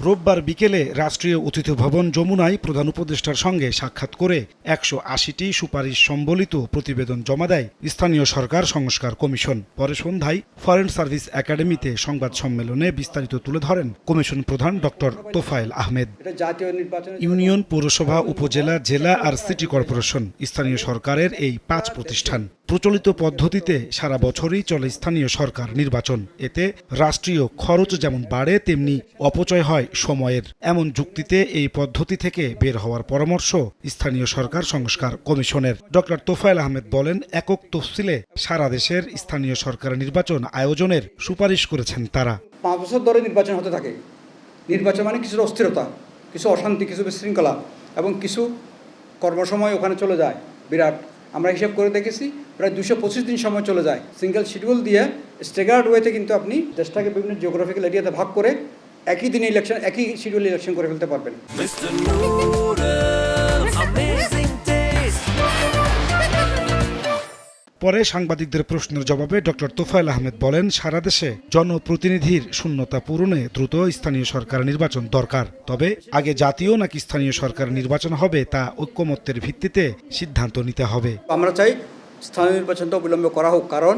রোববার বিকেলে রাষ্ট্রীয় অতিথি ভবন যমুনায় প্রধান উপদেষ্টার সঙ্গে সাক্ষাৎ করে একশো আশিটি সুপারিশ সম্বলিত প্রতিবেদন জমা দেয় স্থানীয় সরকার সংস্কার কমিশন। পরে সন্ধ্যায় ফরেন সার্ভিস একাডেমিতে সংবাদ সম্মেলনে বিস্তারিত তুলে ধরেন কমিশন প্রধান ডক্টর তোফায়েল আহমেদ। এটা জাতীয় নির্বাচন ইউনিয়ন পৌরসভা উপজেলা জেলা আর সিটি কর্পোরেশন স্থানীয় সরকারের এই পাঁচ প্রতিষ্ঠান। প্রচলিত পদ্ধতিতে সারা বছরই চলে স্থানীয় সরকার নির্বাচন। এতে রাষ্ট্রীয় খরচ যেমন বাড়ে, তেমনি অপচয় হয় সময়ের। এমন যুক্তিতে এই পদ্ধতি থেকে বের হওয়ার পরামর্শ স্থানীয় সরকার সংস্কার কমিশনের। ডক্টর তোফায়েল আহমেদ বলেন, একক তফসিলে সারা দেশের স্থানীয় সরকার নির্বাচন আয়োজনের সুপারিশ করেছেন তারা। পাঁচ বছর ধরে নির্বাচন হতে থাকে। নির্বাচন মানে কিছু অস্থিরতা, কিছু অশান্তি, কিছু বিশৃঙ্খলা এবং কিছু কর্মসময় ওখানে চলে যায়। বিরাট আমরা হিসাব করে দেখেছি, প্রায় দুশো পঁচিশ দিন সময় চলে যায়। সিঙ্গেল শিডিউল দিয়ে স্টেগার্ড ওয়েতে কিন্তু আপনি দেশটাকে বিভিন্ন জিওগ্রাফিক্যাল এরিয়াতে ভাগ করে একই দিনে ইলেকশন একই শিডিউল ইলেকশন করে ফেলতে পারবেন। পরে সাংবাদিকদের প্রশ্নের জবাবে ডক্টর তোফায়েল আহমেদ বলেন, সারা দেশে জনপ্রতিনিধির শূন্যতা পূরণে দ্রুত স্থানীয় সরকার নির্বাচন দরকার। তবে আগে জাতীয় নাকি স্থানীয় সরকার নির্বাচন হবে তা ঐক্যমত্যের ভিত্তিতে সিদ্ধান্ত নিতে হবে। আমরা চাই স্থানীয় নির্বাচনটা অবিলম্বে করা হোক, কারণ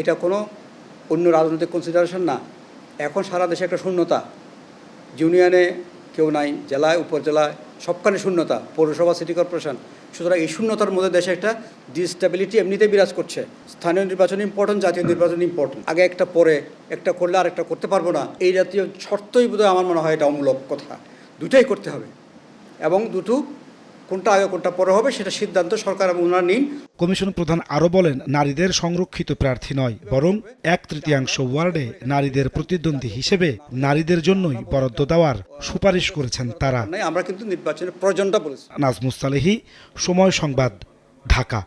এটা কোনো অন্য রাজনৈতিক কনসিডারেশন না। এখন সারা দেশে একটা শূন্যতা। ইউনিয়নে কেউ নাই, জেলায়, উপজেলায় সবখানে শূন্যতা, পৌরসভা সিটি কর্পোরেশন সুতরাং এই শূন্যতার মধ্যে দেশে একটা ডিস্টেবিলিটি এমনিতেই বিরাজ করছে। স্থানীয় নির্বাচন ইম্পর্টেন্ট জাতীয় নির্বাচন ইম্পর্টেন্ট আগে একটা পরে, একটা করলে আর একটা করতে পারব না। এই জাতীয় শর্তই বোধহয় আমার মনে হয় এটা অমূলক কথা। দুটাই করতে হবে। এবং দুটো কোনটা আগে কোনটা পরে হবে সেটা সিদ্ধান্ত সরকার এবং ওনারা নিন। কমিশন প্রধান আরও বলেন নারীদের সংরক্ষিত প্রার্থী নয় বরং এক তৃতীয়াংশ ওয়ার্ডে নারীদের প্রতিদ্বন্দ্বী হিসেবে নারীদের জন্যই বরাদ্দ দেওয়ার সুপারিশ করেছেন তারা। আমরা কিন্তু নির্বাচনের প্রয়োজনটা বলেছি। নাজমুস সালেহি সময় সংবাদ ঢাকা।